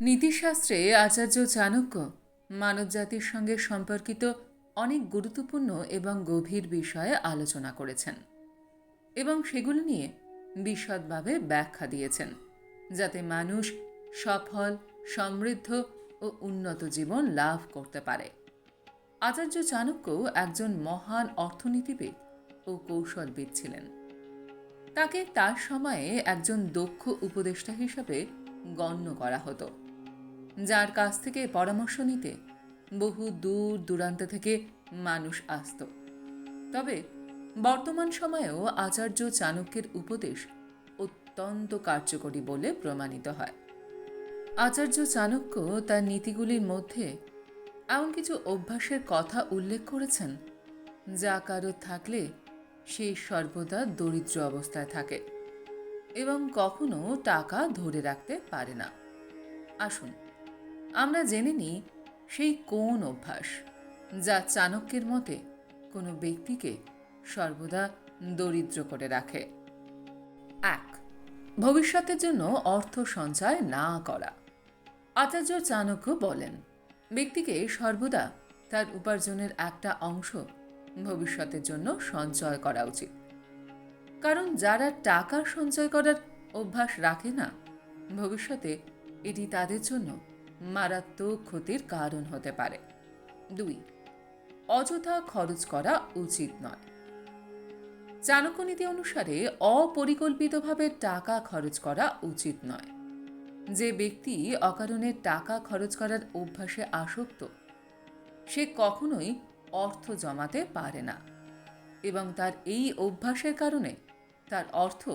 নীতিশাস্ত্রে আচার্য চাণক্য মানবজাতির সঙ্গে সম্পর্কিত অনেক গুরুত্বপূর্ণ এবং গভীর বিষয়ে আলোচনা করেছেন এবং সেগুলো নিয়ে বিশদভাবে ব্যাখ্যা দিয়েছেন, যাতে মানুষ সফল, সমৃদ্ধ ও উন্নত জীবন লাভ করতে পারে। আচার্য চাণক্য একজন মহান অর্থনীতিবিদ ও কৌশলবিদ ছিলেন। তাকে তার সময়ে একজন দক্ষ উপদেষ্টা হিসেবে গণ্য করা হতো। যার কাছ থেকে পরামর্শ নিতে বহু দূর দূরান্ত থেকে মানুষ আসত। তবে বর্তমান সময়েও আচার্য চাণক্যের উপদেশ অত্যন্ত কার্যকরী বলে প্রমাণিত হয়। আচার্য চাণক্য তার নীতিগুলির মধ্যে এমন কিছু অভ্যাসের কথা উল্লেখ করেছেন, যা কারও থাকলে সে সর্বদা দরিদ্র অবস্থায় থাকে এবং কখনো টাকা ধরে রাখতে পারে না। আসুন আমরা জেনে নিই সেই কোন অভ্যাস যা চাণক্যের মতে কোনো ব্যক্তিকে সর্বদা দরিদ্র করে রাখে। এক, ভবিষ্যতের জন্য অর্থ সঞ্চয় না করা। আচার্য চাণক্য বলেন, ব্যক্তিকে সর্বদা তার উপার্জনের একটা অংশ ভবিষ্যতের জন্য সঞ্চয় করা উচিত। কারণ যারা টাকা সঞ্চয় করার অভ্যাস রাখে না, ভবিষ্যতে এটি তাদের জন্য মারাত্মক ক্ষতির কারণ হতে পারে। দুই, অযথা খরচ করা উচিত নয়। চাণক্য নীতি অনুসারে অপরিকল্পিতভাবে টাকা খরচ করা উচিত নয়। যে ব্যক্তি অকারণে টাকা খরচ করার অভ্যাসে আসক্ত, সে কখনোই অর্থ জমাতে পারে না এবং তার এই অভ্যাসের কারণে তার অর্থ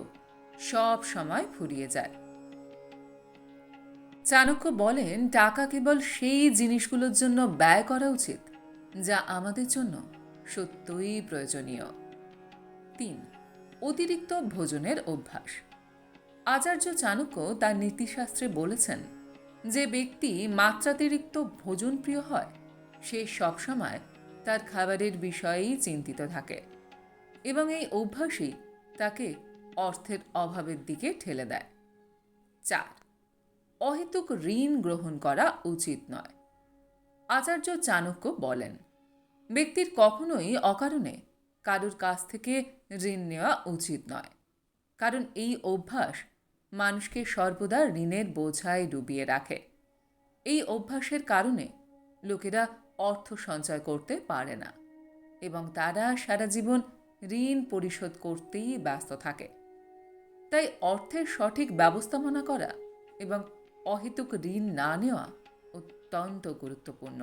সব সময় ফুরিয়ে যায়। চাণক্য বলেন, টাকা কেবল সেই জিনিসগুলোর জন্য ব্যয় করা উচিত যা আমাদের জন্য সত্যই প্রয়োজনীয়। তিন, অতিরিক্ত ভোজনের অভ্যাস। আচার্য চাণক্য তার নীতিশাস্ত্রে বলেছেন, যে ব্যক্তি মাত্রাতিরিক্ত ভোজন প্রিয় হয়, সে সবসময় তার খাবারের বিষয়েই চিন্তিত থাকে এবং এই অভ্যাসই তাকে অর্থের অভাবের দিকে ঠেলে দেয়। চার অহেতুক ঋণ গ্রহণ করা উচিত নয়। আচার্য চাণক্য বলেন, ব্যক্তির কখনোই অকারণে কারোর কাছ থেকে ঋণ নেওয়া উচিত নয়। কারণ এই অভ্যাস মানুষকে সর্বদা ঋণের বোঝায় ডুবিয়ে রাখে। এই অভ্যাসের কারণে লোকেরা অর্থ সঞ্চয় করতে পারে না এবং তারা সারা জীবন ঋণ পরিশোধ করতেই ব্যস্ত থাকে। তাই অর্থের সঠিক ব্যবস্থাপনা করা এবং অহেতুক ঋণ না নেওয়া অত্যন্ত গুরুত্বপূর্ণ।